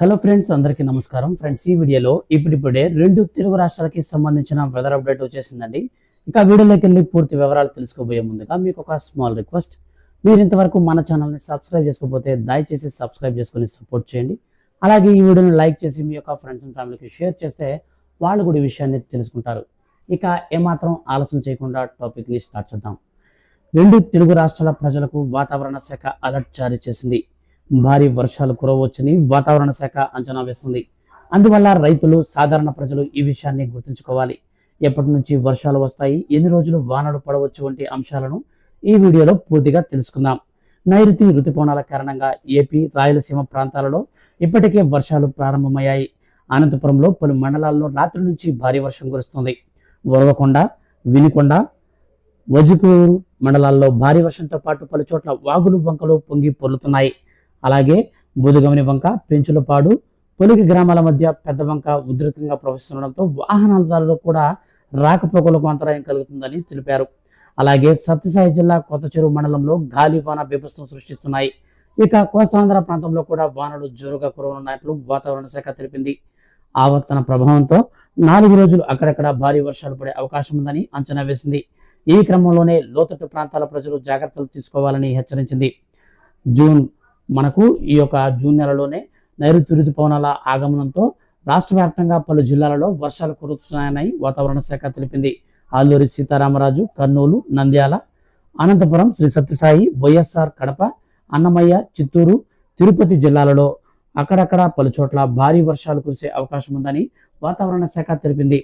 Hello friends అందరికీ నమస్కారం. Friends ఈ వీడియోలో ఇప్పుడిప్పుడే రెండు తెలుగు రాష్ట్రాలకి సంబంధించిన వెదర్ అప్డేట్ వచ్చేసిందండి. ఇంకా వీడియోలోకి వెళ్ళి పూర్తి వివరాలు తెలుసుకోబోయే ముందుగా మీకు ఒక స్మాల్ రిక్వెస్ట్ మీరు ఇంతవరకు మన ఛానల్ని సబ్స్క్రైబ్ చేసుకోకపోతే దయచేసి సబ్స్క్రైబ్ చేసుకొని సపోర్ట్ చేయండి. అలాగే ఈ వీడియోని లైక్ చేసి మీ యొక్క ఫ్రెండ్స్ అండ్ ఫ్యామిలీకి షేర్ చేస్తే వాళ్ళు కూడా ఈ విషయాన్ని తెలుసుకుంటారు. ఇక ఏమాత్రం ఆలస్యం చేయకుండా టాపిక్ని స్టార్ట్ చేద్దాం. రెండు తెలుగు రాష్ట్రాల ప్రజలకు వాతావరణ శాఖ అలర్ట్ జారీ చేసింది. భారీ వర్షాలు కురవచ్చని వాతావరణ శాఖ అంచనా వేస్తుంది. అందువల్ల రైతులు సాధారణ ప్రజలు ఈ విషయాన్ని గుర్తుంచుకోవాలి. ఎప్పటి నుంచి వర్షాలు వస్తాయి ఎన్ని రోజులు వానలు పడవచ్చు వంటి అంశాలను ఈ వీడియోలో పూర్తిగా తెలుసుకుందాం. నైరుతి రుతుపవనాల కారణంగా ఏపీ రాయలసీమ ప్రాంతాలలో ఇప్పటికే వర్షాలు ప్రారంభమయ్యాయి. అనంతపురంలో పలు మండలాల్లో రాత్రి నుంచి భారీ వర్షం కురుస్తుంది. వరవకొండ వినుకొండ వజుకూరు మండలాల్లో భారీ వర్షంతో పాటు పలు చోట్ల వాగులు వంకలు పొంగి పొర్లుతున్నాయి. అలాగే బుధగమని వంక పెంచులపాడు పొలికి గ్రామాల మధ్య పెద్ద వంక ఉధృతంగా ప్రవహిస్తుండడంతో వాహనాలలో కూడా రాకపోకలకు అంతరాయం కలుగుతుందని తెలిపారు. అలాగే సత్యసాయి జిల్లా కొత్త చెరువు మండలంలో గాలి వాన బీభత్సం సృష్టిస్తున్నాయి. ఇక కోస్తాంధ్ర ప్రాంతంలో కూడా వానలు జోరుగా కురవనున్నట్లు వాతావరణ శాఖ తెలిపింది. ఆవర్తన ప్రభావంతో నాలుగు రోజులు అక్కడక్కడ భారీ వర్షాలు పడే అవకాశం ఉందని అంచనా వేసింది. ఈ క్రమంలోనే లోతట్టు ప్రాంతాల ప్రజలు జాగ్రత్తలు తీసుకోవాలని హెచ్చరించింది. జూన్ మనకు ఈ యొక్క జూన్ నెలలోనే నైరుతి ఋతుపవనాల ఆగమనంతో రాష్ట్ర వ్యాప్తంగా పలు జిల్లాలలో వర్షాలు కురుస్తున్నాయని వాతావరణ శాఖ తెలిపింది. అల్లూరి సీతారామరాజు కర్నూలు నంద్యాల అనంతపురం శ్రీ సత్యసాయి వైఎస్ఆర్ కడప అన్నమయ్య చిత్తూరు తిరుపతి జిల్లాలలో అక్కడక్కడ పలు చోట్ల భారీ వర్షాలు కురిసే అవకాశం ఉందని వాతావరణ శాఖ తెలిపింది.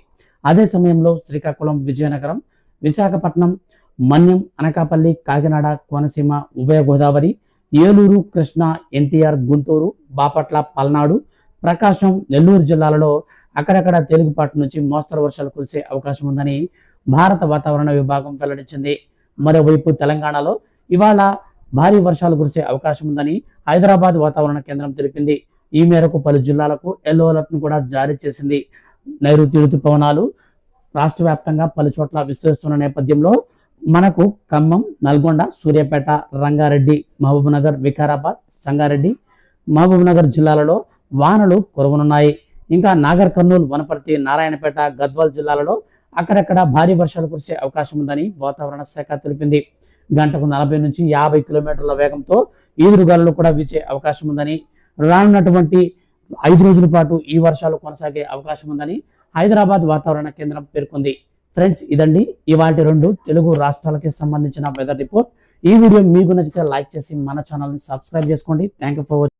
అదే సమయంలో శ్రీకాకుళం విజయనగరం విశాఖపట్నం మన్యం అనకాపల్లి కాకినాడ కోనసీమ ఉభయ గోదావరి ఏలూరు కృష్ణా ఎన్టీఆర్ గుంటూరు బాపట్ల పల్నాడు ప్రకాశం నెల్లూరు జిల్లాలలో అక్కడక్కడ తేలికపాటి నుంచి మోస్తరు వర్షాలు కురిసే అవకాశం ఉందని భారత వాతావరణ విభాగం వెల్లడించింది. మరోవైపు తెలంగాణలో ఇవాళ భారీ వర్షాలు కురిసే అవకాశం ఉందని హైదరాబాద్ వాతావరణ కేంద్రం తెలిపింది. ఈ మేరకు పలు జిల్లాలకు ఎల్లో అలర్ట్ను కూడా జారీ చేసింది. నైరుతి ఋతుపవనాలు రాష్ట్ర వ్యాప్తంగా పలు చోట్ల విస్తరిస్తున్న నేపథ్యంలో మనకు ఖమ్మం నల్గొండ సూర్యాపేట రంగారెడ్డి మహబూబ్నగర్ వికారాబాద్ సంగారెడ్డి మహబూబ్నగర్ జిల్లాలలో వానలు కురవనున్నాయి. ఇంకా నాగర్ కర్నూలు వనపర్తి నారాయణపేట గద్వాల్ జిల్లాలలో అక్కడక్కడ భారీ వర్షాలు కురిసే అవకాశం ఉందని వాతావరణ శాఖ తెలిపింది. గంటకు నలభై నుంచి యాభై కిలోమీటర్ల వేగంతో ఈదురుగాలు కూడా వీచే అవకాశం ఉందని రానున్నటువంటి ఐదు రోజుల పాటు ఈ వర్షాలు కొనసాగే అవకాశం ఉందని హైదరాబాద్ వాతావరణ కేంద్రం పేర్కొంది. ఫ్రెండ్స్ ఇదండి. ఇవాటి రెండు తెలుగు రాష్ట్రాలకి సంబంధించిన వెదర్ రిపోర్ట్ ఈ వీడియో మీకు నచ్చితే లైక్ చేసి మన ఛానల్ని సబ్స్క్రైబ్ చేసుకోండి. Thank you watching